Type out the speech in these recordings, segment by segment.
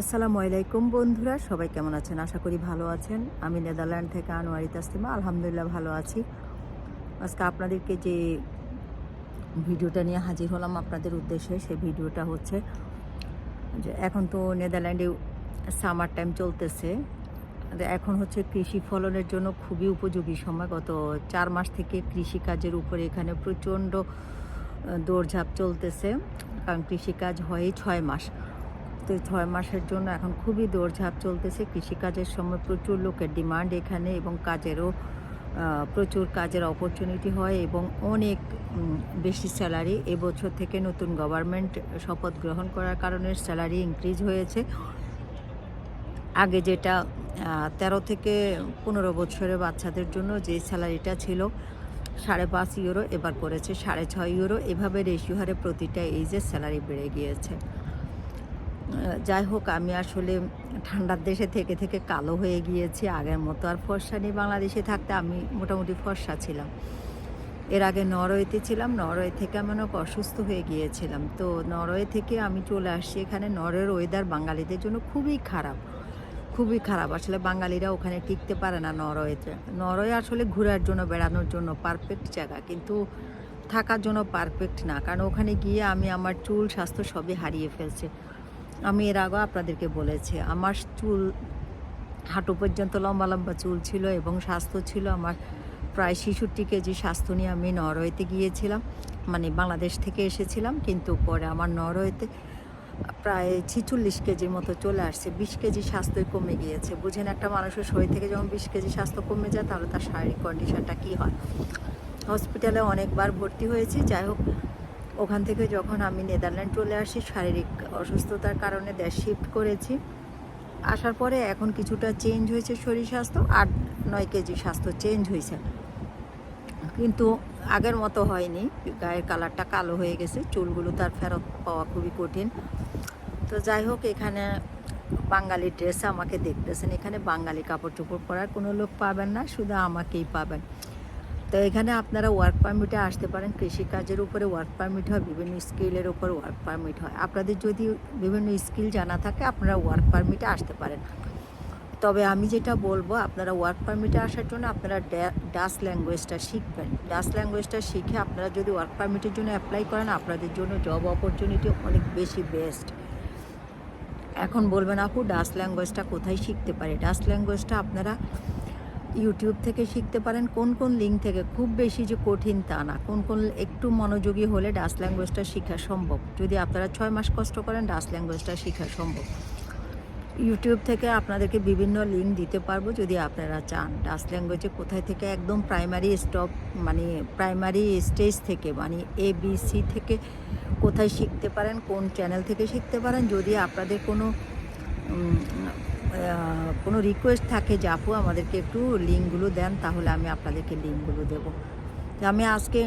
আসসালামু আলাইকুম বন্ধুরা, সবাই কেমন আছেন? আশা করি ভালো আছেন। আমি নেদারল্যান্ড থেকে আনোয়ারি তাসলিমা, আলহামদুলিল্লাহ ভালো আছি। আজকে আপনাদেরকে যে ভিডিওটা নিয়ে হাজির হলাম আপনাদের উদ্দেশ্যে, সেই ভিডিওটা হচ্ছে যে এখন তো নেদারল্যান্ডে সামার টাইম চলতেছে। এখন হচ্ছে কৃষি ফলনের জন্য খুবই উপযোগী সময়। গত চার মাস থেকে কৃষিকাজের উপরে এখানে প্রচণ্ড দৌড়ঝাঁপ চলতেছে। কারণ কৃষিকাজ হয় ছয় মাস। তো ছয় মাসের জন্য এখন খুবই দৌড়ঝাঁপ চলতেছে। কৃষিকাজের সময় প্রচুর লোকের ডিমান্ড এখানে এবং কাজেরও প্রচুর কাজের অপরচুনিটি হয় এবং অনেক বেশি স্যালারি এবছর থেকে নতুন গভর্নমেন্ট শপথ গ্রহণ করার কারণে স্যালারি ইনক্রিজ হয়েছে। আগে যেটা তেরো থেকে পনেরো বছরের বাচ্চাদের জন্য যে স্যালারিটা ছিল, সাড়ে পাঁচ ইউরো এবার করেছে সাড়ে ছয় ইউরো এভাবে রেশিও হারে প্রতিটা এইজের স্যালারি বেড়ে গিয়েছে। যাই হোক, আমি আসলে ঠান্ডার দেশে থেকে থেকে কালো হয়ে গিয়েছি। আগের মতো আর ফর্সা নেই বাংলাদেশে থাকতে আমি মোটামুটি ফর্সা ছিলাম। এর আগে নরওয়েতে ছিলাম, নরওয়ে থেকে আমি অনেক অসুস্থ হয়ে গিয়েছিলাম। তো নরওয়ে থেকে আমি চলে আসছি এখানে। নরওয়ের ওয়েদার বাঙালিদের জন্য খুবই খারাপ খুবই খারাপ। আসলে বাঙালিরা ওখানে টিকতে পারে না নরওয়েতে। নরওয়ে আসলে ঘোরার জন্য, বেড়ানোর জন্য পারফেক্ট জায়গা, কিন্তু থাকার জন্য পারফেক্ট না। কারণ ওখানে গিয়ে আমি আমার চুল, স্বাস্থ্য সবই হারিয়ে ফেলছি। আমি এর আগেও আপনাদেরকে বলেছি, আমার চুল হাঁটু পর্যন্ত লম্বা লম্বা চুল ছিল এবং স্বাস্থ্য ছিল আমার প্রায় ছেষট্টি কেজি স্বাস্থ্য নিয়ে আমি নরওয়েতে গিয়েছিলাম মানে বাংলাদেশ থেকে এসেছিলাম, কিন্তু পরে আমার নরওয়েতে প্রায় ছিচল্লিশ কেজির মতো চলে আসছে, বিশ কেজি স্বাস্থ্যই কমে গিয়েছে। বুঝেন, একটা মানুষের শরীর থেকে যখন বিশ কেজি স্বাস্থ্য কমে যায়, তাহলে তার শারীরিক কন্ডিশনটা কী হয়? হসপিটালে অনেকবার ভর্তি হয়েছি, যাই হোক ওখান থেকে যখন আমি নেদারল্যান্ড চলে আসি, শারীরিক অসুস্থতার কারণে দেশ শিফট করেছি। আসার পরে এখন কিছুটা চেঞ্জ হয়েছে শরীর স্বাস্থ্য, আট নয় কেজি স্বাস্থ্য চেঞ্জ হয়েছে। কিন্তু আগের মতো হয়নি, গায়ের কালারটা কালো হয়ে গেছে, চুলগুলো তার ফেরত পাওয়া খুবই কঠিন। তো যাই হোক, এখানে বাঙালি ড্রেস আমাকে দেখতেছেন, এখানে বাঙালি কাপড় চোপড় পরার কোনো লোক পাবেন না, শুধু আমাকেই পাবেন। তো এখানে আপনারা ওয়ার্ক পারমিটে আসতে পারেন। কৃষিকাজের উপরে ওয়ার্ক পারমিট হয়, বিভিন্ন স্কিলের উপর ওয়ার্ক পারমিট হয়। আপনাদের যদি বিভিন্ন স্কিল জানা থাকে, আপনারা ওয়ার্ক পারমিটে আসতে পারেন। তবে আমি যেটা বলব, আপনারা ওয়ার্ক পারমিটে আসার জন্য আপনারা ডাস ল্যাঙ্গুয়েজটা শিখবেন। ডাস ল্যাঙ্গুয়েজটা শিখে আপনারা যদি ওয়ার্ক পারমিটের জন্য অ্যাপ্লাই করেন, আপনাদের জন্য জব অপরচুনিটি অনেক বেশি বেস্ট এখন বলবেন আপু ডাস ল্যাঙ্গুয়েজটা কোথায় শিখতে পারে? ডাস ল্যাঙ্গুয়েজটা আপনারা ইউটিউব থেকে শিখতে পারেন কোন কোন লিঙ্ক থেকে, খুব বেশি যে কঠিন তা না। কোন কোন একটু মনোযোগী হলে ডাস ল্যাঙ্গুয়েজটা শেখা সম্ভব। যদি আপনারা ছয় মাস কষ্ট করেন ডাস ল্যাঙ্গুয়েজটা শেখা সম্ভব। ইউটিউব থেকে আপনাদেরকে বিভিন্ন লিঙ্ক দিতে পারব যদি আপনারা চান। ডাস ল্যাঙ্গুয়েজে কোথায় থেকে, একদম প্রাইমারি স্টপ মানে প্রাইমারি স্টেজ থেকে মানে এ বি সি থেকে কোথায় শিখতে পারেন, কোন চ্যানেল থেকে শিখতে পারেন, যদি আপনাদের কোনো কোনো রিকোয়েস্ট থাকে যে, আপু, আমাদেরকে একটু লিঙ্কগুলো দেন, তাহলে আমি আপনাদেরকে লিঙ্কগুলো দেবো। তো আমি আজকে,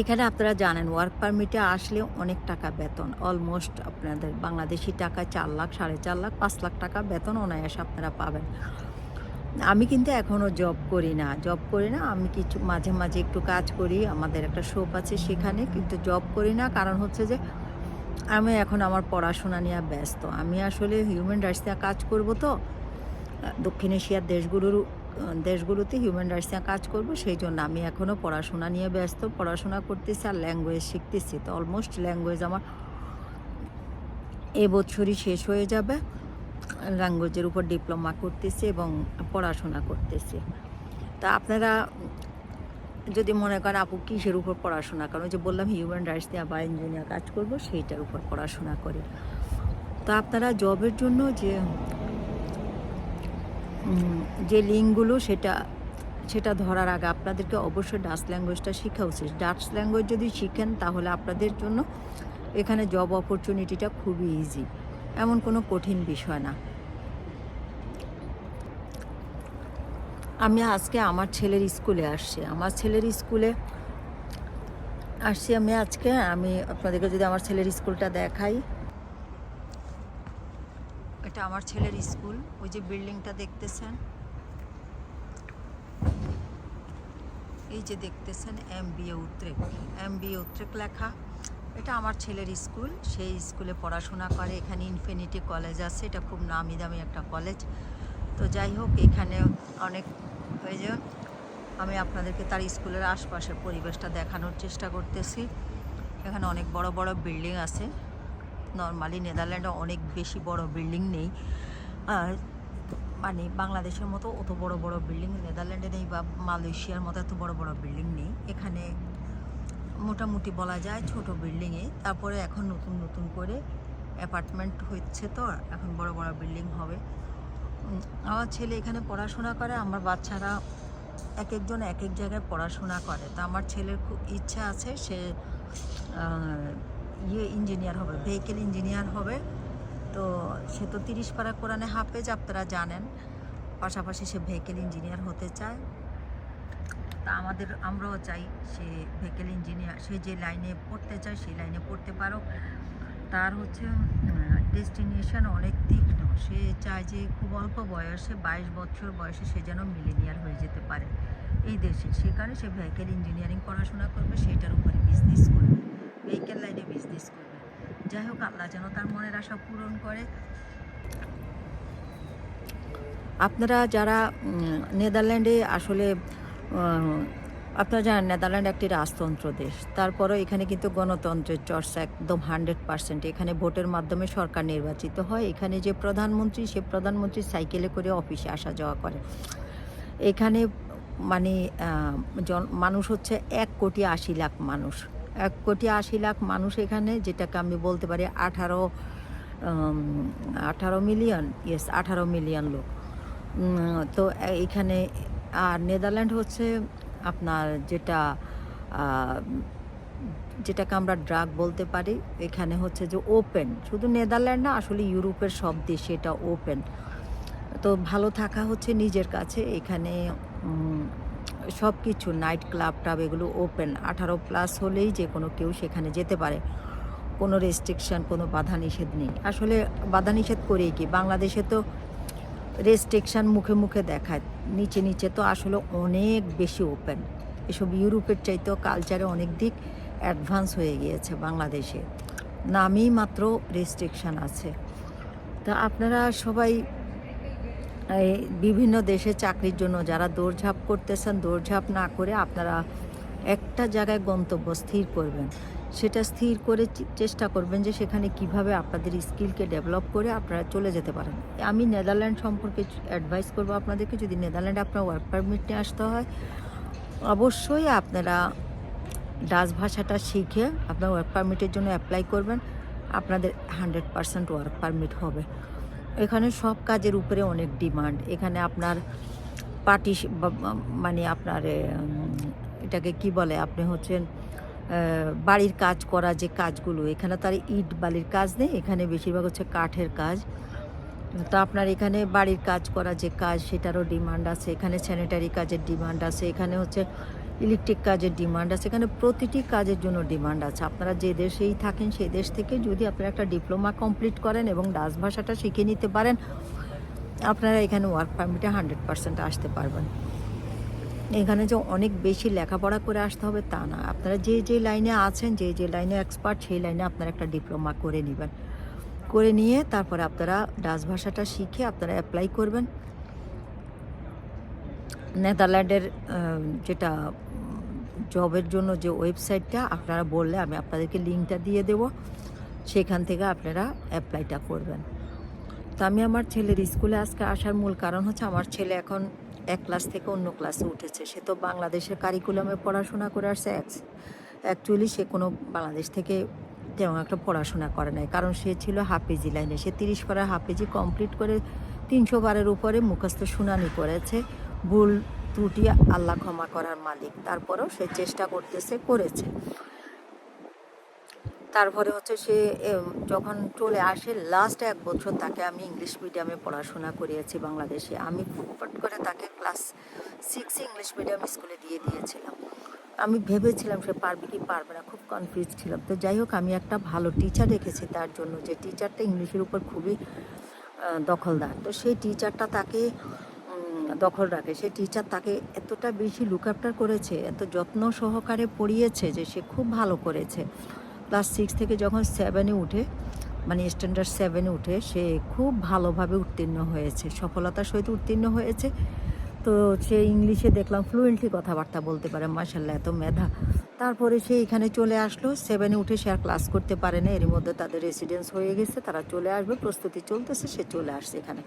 এখানে আপনারা জানেন ওয়ার্ক পারমিটে আসলে অনেক টাকা বেতন অলমোস্ট আপনাদের বাংলাদেশি টাকা চার লাখ, সাড়ে চার লাখ, পাঁচ লাখ টাকা বেতন অনায়াসে আপনারা পাবেন। আমি কিন্তু এখনও জব করি না জব করি না, আমি কিছু, মাঝে মাঝে একটু কাজ করি, আমাদের একটা শোপ আছে সেখানে, কিন্তু জব করি না। কারণ হচ্ছে যে আমি এখন আমার পড়াশোনা নিয়ে ব্যস্ত। আমি আসলে হিউম্যান রাইটস নিয়ে কাজ করব তো। দক্ষিণ এশিয়ার দেশগুলোর দেশগুলোতে হিউম্যান রাইটস নিয়ে কাজ করব, সেই জন্য আমি এখনও পড়াশোনা নিয়ে ব্যস্ত। পড়াশোনা করতেছি আর ল্যাঙ্গুয়েজ শিখতেছি। তো অলমোস্ট ল্যাঙ্গুয়েজ আমার এবছরই শেষ হয়ে যাবে। ল্যাঙ্গুয়েজের উপর ডিপ্লোমা করতেছি এবং পড়াশোনা করতেছি। তা আপনারা যদি মনে করেন আপু কিসের উপর পড়াশোনা করেন? ওই যে বললাম হিউম্যান রাইটস নিয়ে বা ইঞ্জিনিয়ার কাজ করব, সেইটার উপর পড়াশোনা করি। তো আপনারা জবের জন্য যে যে লিঙ্কগুলো সেটা সেটা ধরার আগে আপনাদেরকে অবশ্যই ডাচ ল্যাঙ্গুয়েজটা শেখা উচিত। ডাচ ল্যাঙ্গুয়েজ যদি শিখেন, তাহলে আপনাদের জন্য এখানে জব অপরচুনিটিটা খুবই ইজি এমন কোনো কঠিন বিষয় না। আমি আজকে আমার ছেলের স্কুলে আসছি। আমার ছেলের স্কুলে আসছি আমি আজকে। আমি আপনাদেরকে যদি আমার ছেলের স্কুলটা দেখাই। এটা আমার ছেলের স্কুল। ওই যে বিল্ডিংটা দেখতেছেন? এই যে দেখতেছেন এম বি এ উত্রেক। এম বি এ উত্রেক লেখা। এটা আমার ছেলের স্কুল। সেই স্কুলে পড়াশোনা করে। এখানে ইনফিনিটি কলেজ আছে। এটা খুব নামি দামি একটা কলেজ। তো যাই হোক, এখানে অনেক ওই যে আমি আপনাদেরকে তার স্কুলের আশপাশের পরিবেশটা দেখানোর চেষ্টা করতেছি। এখানে অনেক বড় বড় বিল্ডিং আছে। নর্মালি নেদারল্যান্ডে অনেক বেশি বড় বিল্ডিং নেই। আর মানে বাংলাদেশের মতো অত বড় বড় বিল্ডিং নেদারল্যান্ডে নেই বা মালয়েশিয়ার মতো এত বড় বড় বিল্ডিং নেই। এখানে মোটামুটি বলা যায় ছোট বিল্ডিংয়ে তারপরে এখন নতুন নতুন করে অ্যাপার্টমেন্ট হচ্ছে তো এখন বড় বড় বিল্ডিং হবে। আমার ছেলে এখানে পড়াশোনা করে, আমার বাচ্চারা এক একজন এক এক জায়গায় পড়াশোনা করে। তা আমার ছেলের খুব ইচ্ছা আছে, সে ইয়ে ইঞ্জিনিয়ার হবে ভেহিকেল ইঞ্জিনিয়ার হবে। তো সে তো তিরিশ পারা কোরআনে হাফেজ, আপনারা জানেন। পাশাপাশি সে ভেহিকেল ইঞ্জিনিয়ার হতে চায়। তা আমাদের, আমরাও চাই সে ভেহিকেল ইঞ্জিনিয়ার সে যে লাইনে পড়তে চায়, সেই লাইনে পড়তে পারো তার হচ্ছে ডেস্টিনেশন অনেক তীক্ষ্ণ। সে চায় যে খুব অল্প বয়সে, বাইশ বছর বয়সে সে যেন মিলেনিয়ার হয়ে যেতে পারে এই দেশে। সেখানে সে ভেহিকেল ইঞ্জিনিয়ারিং পড়াশোনা করবে, সেটার উপরে বিজনেস করবে ভেহিক্যাল লাইনে বিজনেস করবে। যাই হোক, আল্লাহ যেন তার মনের আশা পূরণ করে। আপনারা যারা নেদারল্যান্ডে আসলে আপনারা জানেন, নেদারল্যান্ড একটি রাজতন্ত্র দেশ। তারপরেও এখানে কিন্তু গণতন্ত্রের চর্চা একদম হান্ড্রেড পার্সেন্ট। এখানে ভোটের মাধ্যমে সরকার নির্বাচিত হয়। এখানে যে প্রধানমন্ত্রী, সে প্রধানমন্ত্রী সাইকেলে করে অফিসে আসা যাওয়া করে। এখানে মানে জন- মানুষ হচ্ছে এক কোটি আশি লাখ মানুষ। এক কোটি আশি লাখ মানুষ এখানে, যেটাকে আমি বলতে পারি আঠারো আঠারো মিলিয়ন ইয়েস আঠারো মিলিয়ন লোক। তো এখানে, আর নেদারল্যান্ড হচ্ছে আপনার যেটা যেটাকে আমরা ড্রাগ বলতে পারি, এখানে হচ্ছে যে ওপেন শুধু নেদারল্যান্ড না, আসলে ইউরোপের সব দেশে এটা ওপেন তো ভালো থাকা হচ্ছে নিজের কাছে, এখানে সব কিছু নাইট ক্লাব টাব এগুলো ওপেন আঠারো প্লাস হলেই যে কোনো কেউ সেখানে যেতে পারে। কোনো রেস্ট্রিকশন কোনো বাধা নিষেধ নেই। আসলে বাধা নিষেধ করেই কি? বাংলাদেশে তো রেস্ট্রিকশন মুখে মুখে দেখায়। নিচে নিচে তো আসলে অনেক বেশি ওপেন এসব ইউরোপের চাইতেও কালচারে অনেক দিক অ্যাডভান্স হয়ে গিয়েছে বাংলাদেশে। নামেই মাত্র রেস্ট্রিকশন আছে। তা আপনারা সবাই বিভিন্ন দেশে চাকরির জন্য যারা দৌড়ঝাঁপ করতেছেন, দৌড়ঝাঁপ না করে আপনারা একটা জায়গায় গন্তব্য স্থির করবেন। সেটা স্থির করে চেষ্টা করবেন যে সেখানে কীভাবে আপনাদের স্কিলকে ডেভেলপ করে আপনারা চলে যেতে পারেন। আমি নেদারল্যান্ড সম্পর্কে অ্যাডভাইস করব আপনাদেরকে। যদি নেদারল্যান্ডে আপনার ওয়ার্ক পারমিট নিয়ে আসতে হয়, অবশ্যই আপনারা ডাচ ভাষাটা শিখে আপনার ওয়ার্ক পারমিটের জন্য অ্যাপ্লাই করবেন। আপনাদের হান্ড্রেড পারসেন্ট ওয়ার্ক পারমিট হবে। এখানে সব কাজের উপরে অনেক ডিমান্ড। এখানে আপনার পার্টি মানে আপনার এটাকে কি বলে? আপনি হচ্ছেন বাড়ির কাজ করা যে কাজগুলো, এখানে তার ইট বালির কাজ নেই, এখানে বেশিরভাগ হচ্ছে কাঠের কাজ। তো আপনার এখানে বাড়ির কাজ করা যে কাজ, সেটারও ডিমান্ড আছে, এখানে স্যানিটারি কাজের ডিমান্ড আছে, এখানে হচ্ছে ইলেকট্রিক কাজের ডিমান্ড আছে, এখানে প্রতিটি কাজের জন্য ডিমান্ড আছে। আপনারা যে দেশেই থাকেন, সেই দেশ থেকে যদি আপনারা একটা ডিপ্লোমা কমপ্লিট করেন এবং ডাচ ভাষাটা শিখে নিতে পারেন, আপনারা এখানে ওয়ার্ক পারমিটে হান্ড্রেড পার্সেন্ট আসতে পারবেন। এখানে যে অনেক বেশি লেখাপড়া করে আসতে হবে তা না। আপনারা যে যে লাইনে আছেন, যে যে লাইনে এক্সপার্ট সেই লাইনে আপনারা একটা ডিপ্লোমা করে নেবেন। করে নিয়ে তারপরে আপনারা ডাচ ভাষাটা শিখে আপনারা অ্যাপ্লাই করবেন। নেদারল্যান্ডের যেটা, জবের জন্য যে ওয়েবসাইটটা, আপনারা বললে আমি আপনাদেরকে লিঙ্কটা দিয়ে দেব। সেখান থেকে আপনারা অ্যাপ্লাইটা করবেন। তো আমি আমার ছেলের স্কুলে আজকে আসার মূল কারণ হচ্ছে আমার ছেলে এখন এক ক্লাস থেকে অন্য ক্লাসে উঠেছে। সে তো বাংলাদেশের কারিকুলামে পড়াশোনা করে আসছে। অ্যাকচুয়ালি সে কোনো বাংলাদেশ থেকে তেমন একটা পড়াশোনা করে নাই। কারণ সে ছিল হাফেজি লাইনে সে তিরিশ পাড়ার হাফেজি কমপ্লিট করে তিনশো বারের উপরে মুখস্থ শুনানি করেছে। ভুল ত্রুটি আল্লাহ ক্ষমা করার মালিক। তারপরেও সে চেষ্টা করতেছে, করেছে। তারপরে হচ্ছে সে যখন চলে আসে লাস্ট এক বছর তাকে আমি ইংলিশ মিডিয়ামে পড়াশোনা করিয়েছি বাংলাদেশে। আমি ফট করে তাকে ক্লাস সিক্স ইংলিশ মিডিয়াম স্কুলে দিয়ে দিয়েছিলাম। আমি ভেবেছিলাম সে পারবে কি পারবে না, খুব কনফিউজ ছিলাম। তো যাই হোক, আমি একটা ভালো টিচার রেখেছি তার জন্য। যে টিচারটা ইংলিশের উপর খুবই দখলদার। তো সেই টিচারটা তাকে দখল রাখে। সেই টিচার তাকে এতটা বেশি লুক আফটার করেছে, এত যত্ন সহকারে পড়িয়েছে যে সে খুব ভালো করেছে। ক্লাস সিক্স থেকে যখন সেভেনে উঠে মানে স্ট্যান্ডার্ড সেভেনে উঠে, সে খুব ভালোভাবে উত্তীর্ণ হয়েছে, সফলতার সহিত উত্তীর্ণ হয়েছে। তো সে ইংলিশে দেখলাম ফ্লুয়েন্টলি কথাবার্তা বলতে পারে মার্শাল্লাহ এত মেধা। তারপরে সে এখানে চলে আসলো, সেভেনে উঠে সে আর ক্লাস করতে পারে না, এর মধ্যে তাদের রেসিডেন্স হয়ে গেছে, তারা চলে আসবে, প্রস্তুতি চলতেছে, সে চলে আসছে এখানে।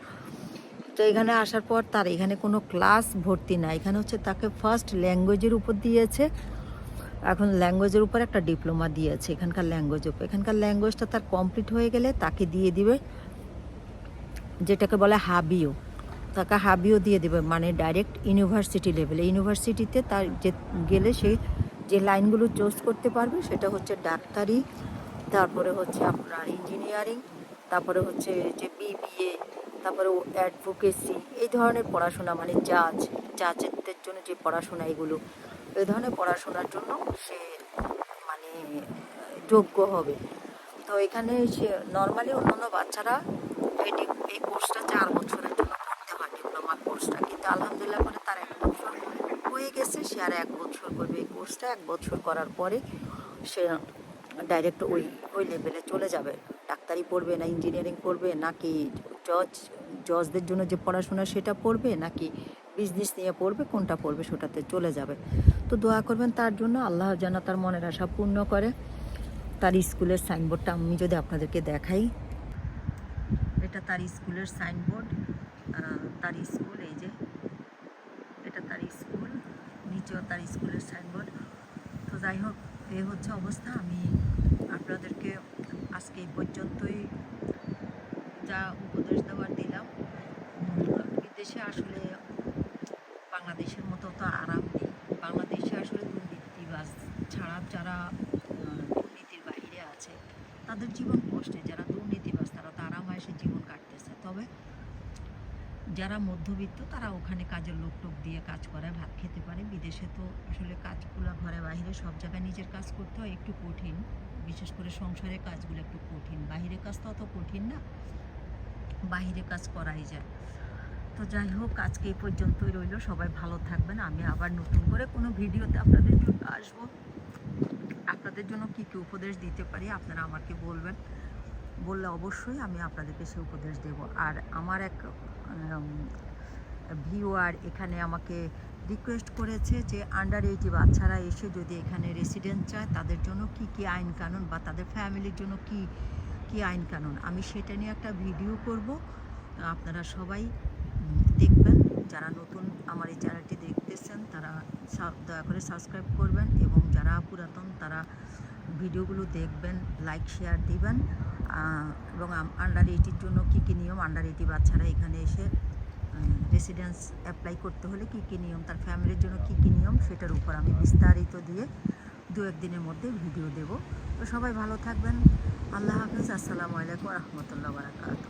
তো এখানে আসার পর তার এখানে কোনো ক্লাস ভর্তি না, এখানে হচ্ছে তাকে ফার্স্ট ল্যাঙ্গুয়েজের উপর দিয়েছে এখন ল্যাঙ্গুয়েজের উপর একটা ডিপ্লোমা দিয়েছে, এখানকার ল্যাঙ্গুয়েজ উপর। এখানকার ল্যাঙ্গুয়েজটা তার কমপ্লিট হয়ে গেলে তাকে দিয়ে দিবে যেটাকে বলে হাবিও। তাকে হাবিও দিয়ে দেবে মানে ডাইরেক্ট ইউনিভার্সিটি লেভেলে ইউনিভার্সিটিতে তার যে গেলে সে যে লাইনগুলো চুজ করতে পারবে সেটা হচ্ছে ডাক্তারি, তারপরে হচ্ছে আপনার ইঞ্জিনিয়ারিং তারপরে হচ্ছে যে বিবিএ তারপরে অ্যাডভোকেসি এই ধরনের পড়াশোনা মানে জাজ জাজের জন্য যে পড়াশোনা এগুলো। এই ধরনের পড়াশোনার জন্য সে মানে যোগ্য হবে। তো এখানে সে নর্মালি অন্যান্য বাচ্চারা ডি- এই কোর্সটা চার বছরের জন্য করতে হয় ডিপ্লোমা কোর্সটা কিন্তু আলহামদুলিল্লাহ করে তার এক বছর হয়ে গেছে, সে আর এক বছর করবে এই কোর্সটা এক বছর করার পরে সে ডাইরেক্ট ওই ওই লেভেলে চলে যাবে। ডাক্তারি পড়বে না ইঞ্জিনিয়ারিং পড়বে, নাকি জজ জজদের জন্য যে পড়াশোনা সেটা পড়বে, নাকি বিজনেস নিয়ে পড়বে, কোনটা পড়বে সেটাতে চলে যাবে। তো দোয়া করবেন তার জন্য, আল্লাহ যেন তার মনের আশা পূর্ণ করে। তার স্কুলের সাইনবোর্ডটা আমি যদি আপনাদেরকে দেখাই। এটা তার স্কুলের সাইনবোর্ড। তার স্কুল, এই যে, এটা তার স্কুল, নিচেও তার স্কুলের সাইনবোর্ড। তো যাই হোক, এ হচ্ছে অবস্থা। আমি আপনাদেরকে আজকে এই পর্যন্তই যা উপদেশ দেওয়ার দিলাম। বিদেশে আসলে বাংলাদেশের মতো তো আরাম নেই। বাংলাদেশে আসলে দুর্নীতিবাজ ছাড়া যারা দুর্নীতির বাইরে আছে, তাদের জীবন কষ্টে যারা দুর্নীতিবাজ, তারা তো আরামায়েসে জীবন কাটতেছে। তবে যারা মধ্যবিত্ত, তারা ওখানে কাজের লোক টোক দিয়ে কাজ করে, ভাত খেতে পারে। বিদেশে তো আসলে কাজগুলো ঘরে বাইরে সব জায়গায় নিজের কাজ করতে হয়, একটু কঠিন। বিশেষ করে সংসারের কাজগুলো একটু কঠিন। বাইরে কাজ তো অত কঠিন না বাইরে কাজ করাই যায়। তো যাই হোক আজকে এই পর্যন্তই রইল। সবাই ভালো থাকবেন। আমি আবার নতুন করে কোনো ভিডিওতে আপনাদের জন্য আসব। আপনাদের জন্য কী কী উপদেশ দিতে পারি, আপনারা আমাকে বলবেন। বললে অবশ্যই আমি আপনাদেরকে সে উপদেশ দেব। আর আমার এক ভিউয়ার এখানে আমাকে রিকোয়েস্ট করেছে যে আন্ডার এইটি বাচ্চারা এসে যদি এখানে রেসিডেন্ট চায়, তাদের জন্য কি কি আইন কানুন বা তাদের ফ্যামিলির জন্য কি কি আইন কানুন? আমি সেটা নিয়ে একটা ভিডিও করব। আপনারা সবাই দেখবেন, যারা নতুন আমার এই চ্যানেলটি দেখতেছেন, তারা দয়া করে সাবস্ক্রাইব করবেন এবং যারা পুরাতন, তারা ভিডিওগুলো দেখবেন, লাইক, শেয়ার দিবেন। এবং আন্ডার এইটির জন্য কী কী নিয়ম? আন্ডার এইটি বাচ্চারা এখানে এসে রেসিডেন্স অ্যাপ্লাই করতে হলে কী কী নিয়ম? তার ফ্যামিলির জন্য কী কী নিয়ম? সেটার উপর আমি বিস্তারিত দিয়ে দু একদিনের মধ্যে ভিডিও দেব। তো সবাই ভালো থাকবেন। আল্লাহ হাফিজ। আসসালামু আলাইকুম রহমতুল্লাহ বারাকাতুহ।